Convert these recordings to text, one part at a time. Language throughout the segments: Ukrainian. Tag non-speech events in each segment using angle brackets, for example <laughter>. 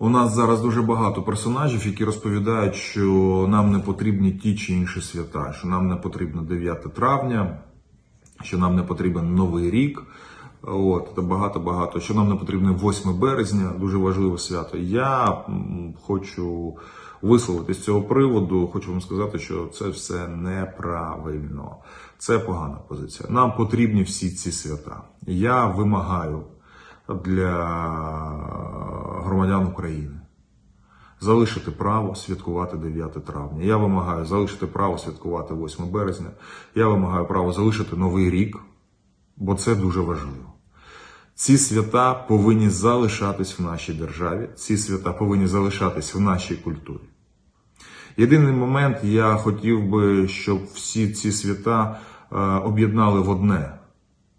У нас зараз дуже багато персонажів, які розповідають, що нам не потрібні ті чи інші свята, що нам не потрібно 9 травня, що нам не потрібен Новий рік. От та багато багато. Що нам не потрібно 8 березня, дуже важливе свято. Я хочу висловити з цього приводу. Хочу вам сказати, що це все неправильно. Це погана позиція. Нам потрібні всі ці свята. Я вимагаю для громадян України залишити право святкувати 9 травня. Я вимагаю залишити право святкувати 8 березня. Я вимагаю право залишити Новий рік, бо це дуже важливо. Ці свята повинні залишатись в нашій державі, ці свята повинні залишатись в нашій культурі. Єдиний момент, я хотів би, щоб всі ці свята е, об'єднали в одне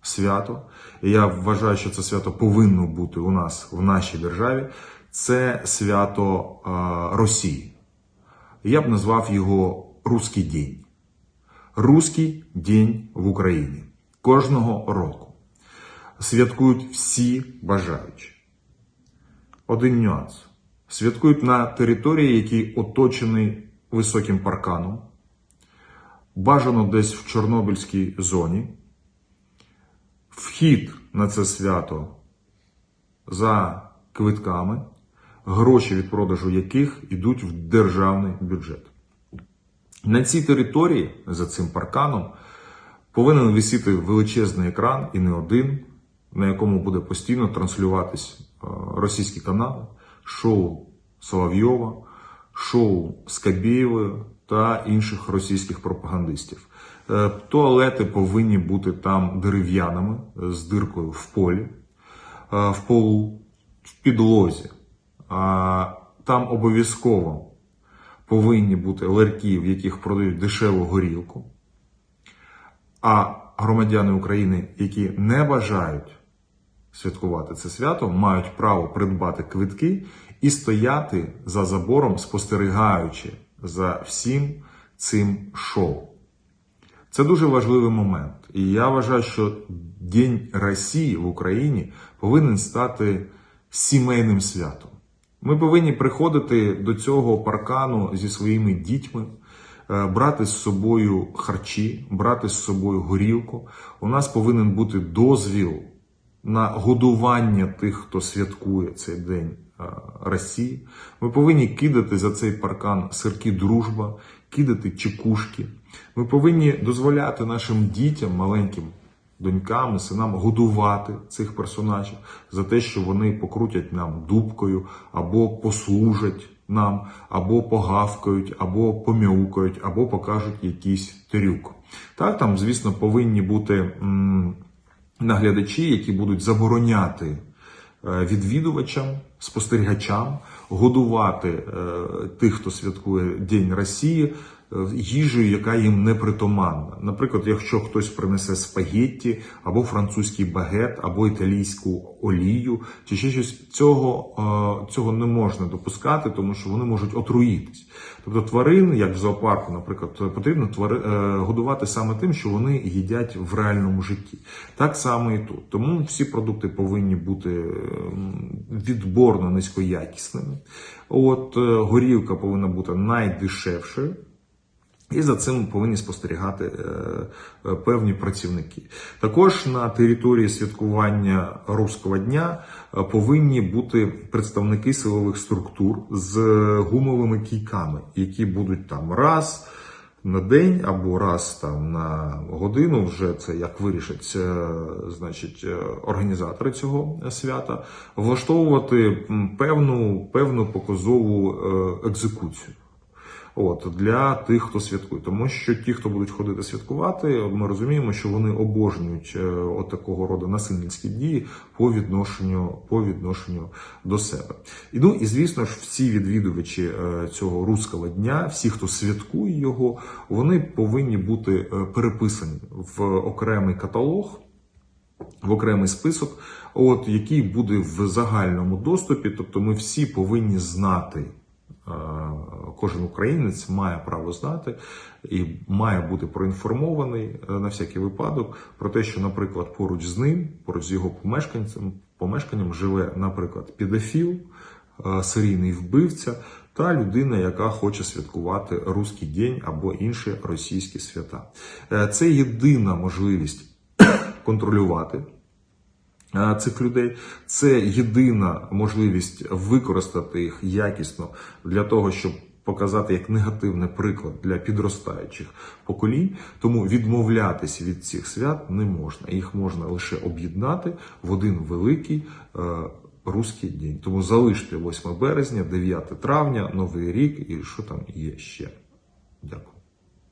свято. Я вважаю, що це свято повинно бути у нас в нашій державі. Це свято е, Росії. Я б назвав його Руський день. Руський день в Україні кожного року святкують всі бажаючі. Один нюанс. Святкують на території, який оточений високим парканом, бажано десь в Чорнобильській зоні. Вхід на це свято за квитками, гроші від продажу яких йдуть в державний бюджет. На цій території, за цим парканом, повинен висіти величезний екран і не один, на якому буде постійно транслюватись е, російські канали, шоу Соловйова, шоу Скабєєвої та інших російських пропагандистів. Е, Туалети повинні бути там дерев'яними з диркою в полі, е, в полу, в підлозі. Там обов'язково повинні бути ларьки, в яких продають дешеву горілку. А громадяни України, які не бажають святкувати це свято, мають право придбати квитки і стояти за забором, спостерігаючи за всім цим шоу. Це дуже важливий момент. І я вважаю, що День Росії в Україні повинен стати сімейним святом. Ми повинні приходити до цього паркану зі своїми дітьми, е, брати з собою харчі, брати з собою горілку. У нас повинен бути дозвіл на годування тих, хто святкує цей день Росії. Ми повинні кидати за цей паркан сирки дружба, кидати чекушки. Ми повинні дозволяти нашим дітям, маленьким донькам і синам годувати цих персонажів за те, що вони покрутять нам дубкою, або послужать нам, або погавкають, або помяукають, або покажуть якийсь трюк. Так, там, звісно, повинні бути. наглядачі, які будуть забороняти е, відвідувачам, спостерігачам годувати е, тих, хто святкує День Росії, е, їжею, яка їм не притаманна. Наприклад, якщо хтось принесе спагетті, або французький багет, або італійську олію, чи ще щось цього, е, цього не можна допускати, тому що вони можуть отруїтись. Тобто тварин, як в зоопарку, наприклад, потрібно твари, е, годувати саме тим, що вони їдять в реальному житті. Так само і тут. Тому всі продукти повинні бути ем, відборно низькоякісними. От е, горілка повинна бути найдешевшою. І за цим повинні спостерігати е, е, певні працівники. Також на території святкування Руського дня е, повинні бути представники силових структур з гумовими кійками, які будуть там раз на день або раз там на годину. Вже це як вирішать значить, організатори цього свята, влаштовувати певну, певну показову екзекуцію. От для тих, хто святкує, тому що ті, хто будуть ходити святкувати, ми розуміємо, що вони обожнюють е, от такого роду насильницькі дії по відношенню по відношенню до себе. І ну і звісно ж, всі відвідувачі е, цього руського дня, всі, хто святкує його, вони повинні бути е, переписані в окремий каталог в окремий список, от який буде в загальному доступі. Тобто, ми всі повинні знати. Кожен українець має право знати і має бути проінформований е, на всякий випадок про те, що, наприклад, поруч з ним, поруч з його помешканцем, помешканням живе, наприклад, підофіл, е, серійний вбивця та людина, яка хоче святкувати Руський день або інші російські свята. Е, Це єдина можливість <clears throat> контролювати цих людей. Це єдина можливість використати їх якісно для того, щоб показати як негативний приклад для підростаючих поколінь. Тому відмовлятися від цих свят не можна. Їх можна лише об'єднати в один великий. е, Руський день. Тому залиште 8 березня, 9 травня, Новий рік і що там є ще. Дякую.